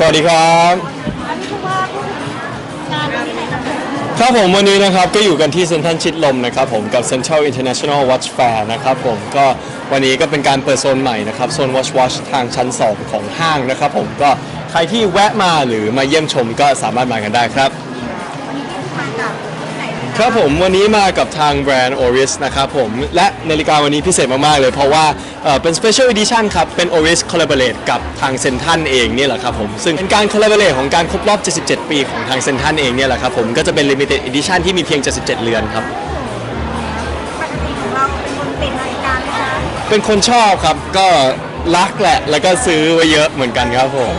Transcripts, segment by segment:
สวัสดีครับครับผมวันนี้นะครับก็อยู่กันที่เซ็นทรัลชิดลมนะครับผมกับ Central International Watch Fair นะครับผมก็วันนี้ก็เป็นการเปิดโซนใหม่นะครับโซน Watch Watch ทางชั้น 2 ของห้างนะครับผมก็ใครที่แวะมาหรือมาเยี่ยมชมก็สามารถมากันได้ครับ ครับผมวันนี้มากับทางแบรนด์ Oris นะครับผม และนาฬิกาวันนี้พิเศษมาก ๆ เลยเพราะว่าเอ่อเป็น Special Edition ครับ เป็น Oris Collaborate กับทางเซนทันเองเนี่ยแหละครับผม ซึ่งเป็นการ Collaborate ของการครบรอบ 77 ปีของทางเซนทันเองเนี่ยแหละครับผม ก็จะเป็น Limited Edition ที่มีเพียง 77 เรือนครับ ปกติของเราเป็นคนติดนาฬิกาไหมคะเป็นคนชอบครับ ก็รักแหละ แล้วก็ซื้อไว้เยอะเหมือนกันครับผม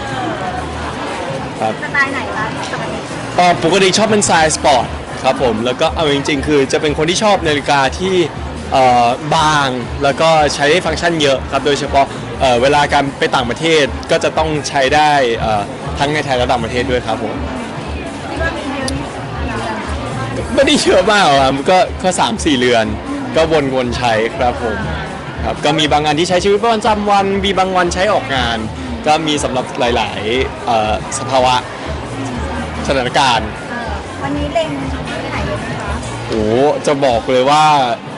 ครับสไตล์ไหนคะปกติเอ่อปกติชอบเป็นสายสปอร์ต ครับผมแล้วก็เอาจริง ๆ คือจะเป็นคนที่ชอบนาฬิกาที่เอ่อบางแล้วก็ใช้ได้ฟังก์ชันเยอะครับโดยเฉพาะเอ่อเวลาการไปต่างประเทศก็จะต้องใช้ได้เอ่อทั้งในไทยและต่างประเทศด้วยครับผมไม่ได้เยอะมากหรอกครับก็ก็สามสี่เรือน ก็วนๆใช้ครับผมครับก็มีบางงานที่ใช้ชีวิตประจำวันมีบางวันใช้ออกงาน ก็มีสำหรับหลายๆเอ่อสภาวะสถานการณ์ วันนี้เล็งที่ไหนเลยไหมคะโอ้จะบอกเลยว่า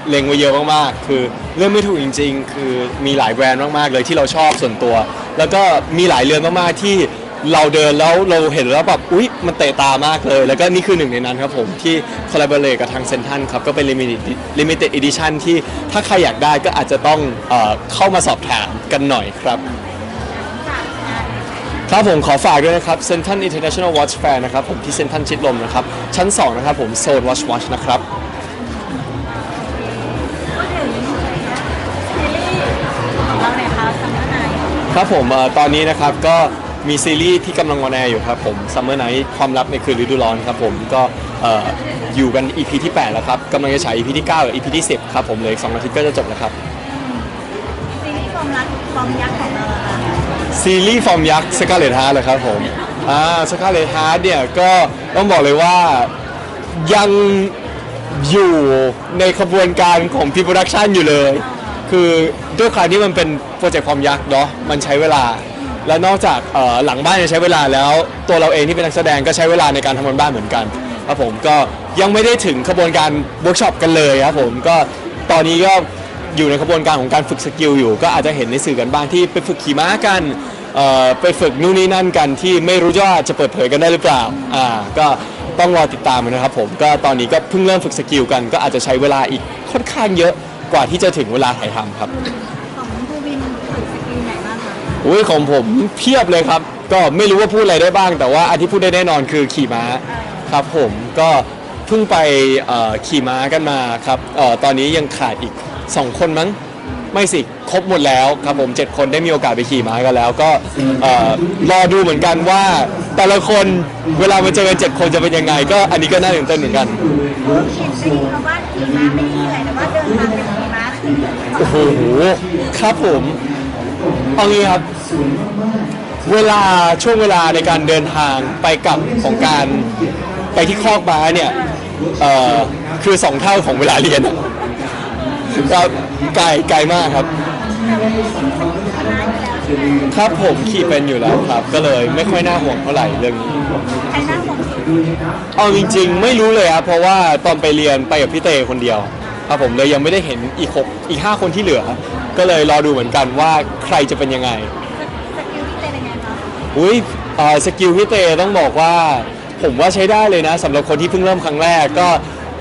เล็งไว้เยอะมากๆ คือเรื่องไม่ถูกจริง ๆ คือมีหลายแบรนด์มากๆเลยที่เราชอบส่วนตัว แล้วก็มีหลายเรือนมากๆที่เราเดินแล้วเราเห็นแล้วแบบอุ๊ยมันเตะตามากเลย แล้วก็นี่คือหนึ่งในนั้นครับผมที่คอลลาบอร์เรกับทางเซนทันครับก็เป็น limited limited edition ที่ถ้าใครอยากได้ก็อาจจะต้องเออเข้ามาสอบถามกันหน่อยครับ ครับผมขอฝากด้วยนะครับ Central International Watch Fair นะครับผมที่เซ็นทรัลชิดลมนะครับ ชั้น 2 นะครับผมโซน Watch Watch นะครับครับผมเอ่อตอนนี้นะครับก็มีซีรีส์ที่กำลังวอนแอร์อยู่ครับผม Summer Night ความลับในคืนฤดูร้อนครับผมก็เอ่ออยู่กัน EP ที่ 8 แล้วครับกำลังจะฉาย EP ที่ 9กับ EP ที่ 10 ครับผมเหลยสองอาทิตย์ก็จะจบแล้วครับ ซีรีส์ฟอร์มรักฟอร์มยักษ์ของเราอะค่ะ ซีรีส์ฟอร์มยักษ์สกาเลตฮาร์เลยครับผม อ่าสกาเลตฮาร์เนี่ย ก็ต้องบอกเลยว่ายังอยู่ในขบวนการของพีโปรดักชันอยู่เลย คือด้วยความที่มันเป็นโปรเจกต์ความยักษ์เนาะมันใช้เวลา แล้วนอกจากหลังบ้านจะใช้เวลาแล้ว ตัวเราเองที่เป็นนักแสดงก็ใช้เวลาในการทำงานบ้านเหมือนกันครับผมก็ยังไม่ได้ถึงขบวนการเวิร์กช็อปกันเลยครับผมก็ตอนนี้ก็ อยู่ในขบวนการของการฝึกสกิลอยู่ ก็อาจจะเห็นในสื่อกันบ้างที่ไปฝึกขี่ม้ากันเอ่อไปฝึกนู่นนี่นั่นกันที่ไม่รู้ว่าจะเปิดเผยกันได้หรือเปล่าอ่าก็ต้องรอติดตามนะครับผมก็ตอนนี้ก็เพิ่งเริ่มฝึกสกิลกัน ก็อาจจะใช้เวลาอีกค่อนข้างเยอะกว่าที่จะถึงเวลาถ่ายทำครับ ของภูวินฝึกสกิลไหนบ้างคะอุ้ยของผมเพียบเลยครับ ก็ไม่รู้ว่าพูดอะไรได้บ้าง แต่ว่าอันที่พูดได้แน่นอนคือขี่ม้าครับผมก็เพิ่งไปเอ่อขี่ม้ากันมาครับเอ่อตอนนี้ยังขาดอีก 2คนมั้งไม่สิครบหมดแล้วครับผม7คนได้มีโอกาสไปขี่ม้ากันแล้ว ก็เอ่อรอดูเหมือนกันว่า แต่ละคนเวลามาเจอกัน7คนจะเป็นยังไง ก็อันนี้ก็น่าตื่นเต้นเหมือนกันชินได้ยินมาว่าขี่ม้าไม่ได้เหนื่อยแต่ว่าเดินทางไปขี่ม้าคือเหนื่อยโอ้โหครับผมเอางี้ครับ เวลาช่วงเวลาในการเดินทางไปกลับของการไปที่คอกม้าเนี่ยเอ่อคือสองเท่าของเวลาเรียนอะ ก็ไกลไกลมากครับ ครับผมขี่เป็นอยู่แล้วครับ ก็เลยไม่ค่อยน่าห่วงเท่าไหร่เรื่องนี้ใครหน้าผมสุดเอาจริง ๆ ไม่รู้เลยครับเพราะว่าตอนไปเรียนไปกับพี่เตคนเดียว ครับผมเลยยังไม่ได้เห็นอีกหกอีกห้าคนที่เหลือ ก็เลยรอดูเหมือนกันว่าใครจะเป็นยังไง สกิลที่เป็นยังไงคะอุ้ยเอ่อสกิลพี่เตต้องบอกว่า ผมว่าใช้ได้เลยนะสำหรับคนที่เพิ่งเริ่มครั้งแรกก็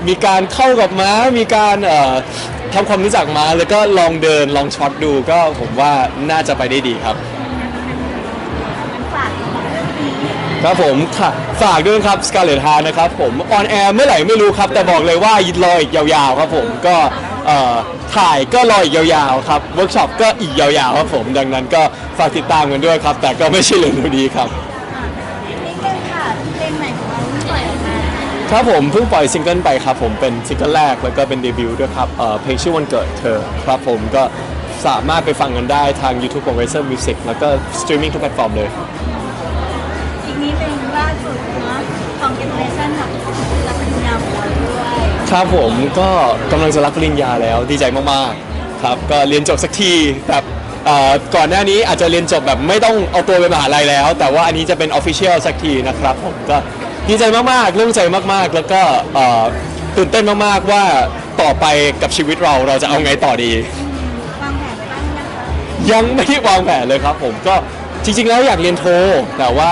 มีการเข้ากับม้ามีการเอ่อ ทำความรู้จักม้าแล้วก็ลองเดินลองช็อตดูก็ผมว่าน่าจะไปได้ดีครับมันฝากของเรื่องนี้ครับผมค่ะฝากด้วยครับ Scarlet Heart นะครับผมออนแอร์เมื่อไหร่ไม่รู้ครับ แต่บอกเลยว่ารออีกยาวๆครับผมก็เอ่อถ่ายก็รออีกยาวๆครับเวิร์กช็อปก็อีกยาวๆครับผม ดังนั้นก็ฝากติดตามกันด้วยครับ แต่ก็ไม่ใช่เร็วๆนี้ครับ ครับผมเพิ่งปล่อยซิงเกิลไปครับผมเป็นซิงเกิลแรกแล้วก็เป็นเดบิวต์ด้วยครับเอ่อเพลงชื่อวันเกิดเธอครับผมก็สามารถไปฟังกันได้ทาง YouTube ของ Razer Music แล้วก็สตรีมมิ่งทุกแพลตฟอร์มเลย อีกนิดนึงล่าสุดเนาะของเกนเรชั่นกับรับปริญญาของเราด้วยครับผมก็กำลังจะรับปริญญาแล้วดีใจมากๆครับก็เรียนจบสักทีแบบเอ่อก่อนหน้านี้อาจจะเรียนจบแบบไม่ต้องเอาตัวไปมหาลัยแล้ว แต่ว่าอันนี้จะเป็นออฟฟิเชียลสักทีนะครับผมก็ ดีใจมากๆเรื่องใจมากๆ แล้วก็เอ่อตื่นเต้นมากๆว่าต่อไปกับชีวิตเราเราจะเอาไงต่อดี วางแผนไว้บ้างยังคะยังไม่ได้วางแผนเลยครับผมก็จริงๆแล้วอยากเรียนโท แต่ว่า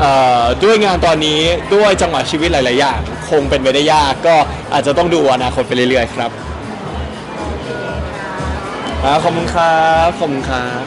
เอ่อด้วยงานตอนนี้ด้วยจังหวะชีวิตหลายๆอย่างคงเป็นไปได้ยากก็อาจจะต้องดูอนาคตไปเรื่อยๆครับอ่าขอบคุณครับขอบคุณครับ